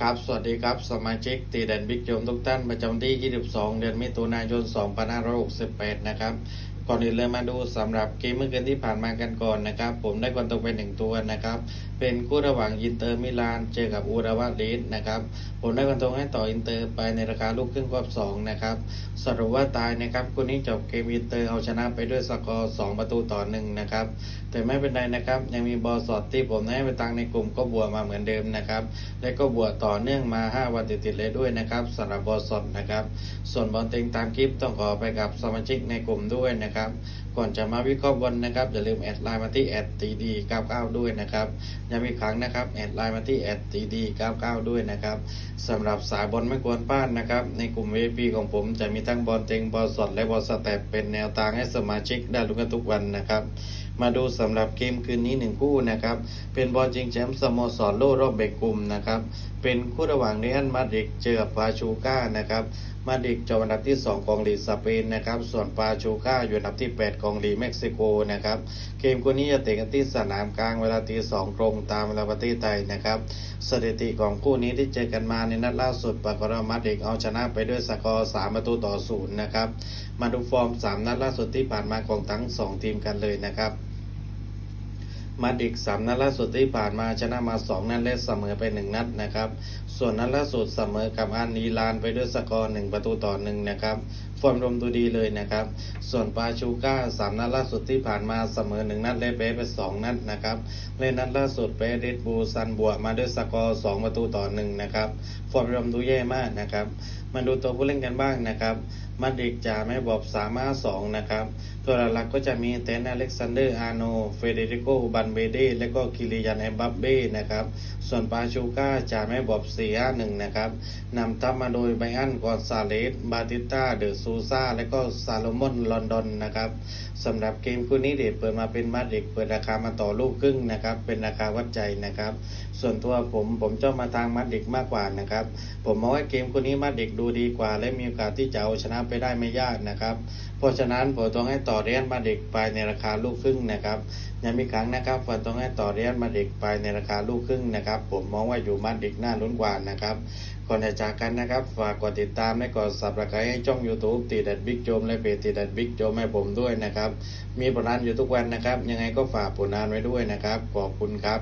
ครับสวัสดีครับ สมาชิกตีแดนบิ๊กโจมทุกท่าน ประจำที่ 22 เดือนมิถุนายน 2568 นะครับ ก่อนอื่นเลยมาดูสำหรับเกมเมื่อคืนที่ผ่านมากันก่อนนะครับ ผมได้คนตกไปหนึ่งตัวนะครับ เป็นคู่ระหว่างอินเตอร์มิลานเจอกับอูราวาลีสนะครับ ผมได้คนตรงให้ต่ออินเตอร์ไปในราคาลูกครึ่งรอบสองนะครับสรุปว่าตายนะครับคู่นี้จบเกมอินเตอร์เอาชนะไปด้วยสกอร์2ประตูต่อหนึ่งนะครับแต่ไม่เป็นไรนะครับ ยังมีบอลสอดที่ผมให้ไปตังในกลุ่มก็บวกมาเหมือนเดิมนะครับ และก็บวกต่อเนื่องมา 5 วันติดๆเลยด้วยนะครับสำหรับบอลสดนะครับ ส่วนบอลเต็งตามคลิปต้องขอไปกับสมาชิกในกลุ่มด้วยนะครับก่อนจะมาวิเคราะห์บอลนะครับอย่าลืมแอดไลน์มาที่แอดตีดีเก้าด้วยนะครับย้ำอีกครั้งนะครับแอดไลน์มาที่แอดตีดีเก้าด้วยนะครับสำหรับสายบอลไม่ควรพลาดนะครับในกลุ่มเวปีของผมจะมีทั้งบอลเต็งบอลสดและบอลสแตปเป็นแนวทางให้สมาชิกได้ลุ้นกันทุกวันนะครับ มาดูสำหรับเกมคืนนี้หนึ่งคู่นะครับเป็นบอลจริงแชมป์สโมสรโลกรอบแบ่งกลุ่มนะครับเป็นคู่ระหว่างเรอัลมาดริดเจอปาชูก้านะครับมาดริดจบอันดับที่ 2 ของลีกสเปนนะครับส่วนปาชูก้าอยู่อันดับที่ 8 ของลีกเม็กซิโกนะครับเกมคู่นี้จะเตะกันที่สนามกลางเวลาตีสองตรงตามเวลาประเทศไทยนะครับสถิติของคู่นี้ที่เจอกันมาในนัดล่าสุดปากฏว่ามาดริดเอาชนะไปด้วยสกอร์3ประตูต่อศูนย์นะครับมาดูฟอร์ม 3 นัดล่าสุดที่ผ่านมาของทั้ง 2 ทีมกันเลยนะครับ มาดริดสามนัดล่าสุดที่ผ่านมาชนะมาสองนัดและเสมอไปหนึ่งนัดนะครับ ส่วนนัดล่าสุดเสมอกับอานนีลานไปด้วยสกอร์หนึ่งประตูต่อหนึ่งนะครับฟอร์มรวมดูดีเลยนะครับ ส่วนปาชูก้าสามนัดล่าสุดที่ผ่านมาเสมอหนึ่งนัดและแพ้ไปสองนัดนะครับและนัดล่าสุดแพ้เรดบูซันบวกมาด้วยสกอร์สองประตูต่อหนึ่งนะครับฟอร์มรวมดูแย่มากนะครับมาดูตัวผู้เล่นกันบ้างนะครับ มาดริดจ่าไม่บอกสามาสองนะครับ ตัวหลักๆก็จะมีเตนอเล็กซานเดอร์อาโน เฟเดริโกบันเบเด และก็คิริยันเอมบัปเบ้นะครับ ส่วนปาชูก้าจ่าไม่บอกสี่ห้าหนึ่งนะครับนำทัพมาโดยไบอันกอนซาเลส บาติต้า เดอซูซาและก็ซาโลมอนลอนดอนนะครับสำหรับเกมคู่นี้เดชเปิดมาเป็นมาดริดเปิดราคามาต่อลูกครึ่งนะครับ เป็นราคาวัดใจนะครับ ส่วนตัวผมผมชอบมาทางมาดริดมากกว่านะครับ ผมมองว่าเกมคู่นี้มาดริดดูดีกว่า และมีโอกาสที่จะเอาชนะไปได้ไม่ยากนะครับ เพราะฉะนั้นผมต้องให้ต่อเรียนมาเดริดไปในราคาลูกครึ่งนะครับย้ำอีครั้งนะครับผมต้องให้ต่อเรียนมาเดริดไปในราคาลูกครึ่งนะครับ ผมมองว่าอยู่มาดริดน่าลุ้นกว่านะครับก่อนจะจากกันนะครับฝากกดติดตามและกด subscribe ให้ช่อง YouTube ตีดัดบิ๊กโจมและเพจตีดัดบิ๊กโจมให้ผมด้วยนะครับ มีผลงานอยู่ทุกวันนะครับ ยังไงก็ฝากผลงานไว้ด้วยนะครับ ขอบคุณครับ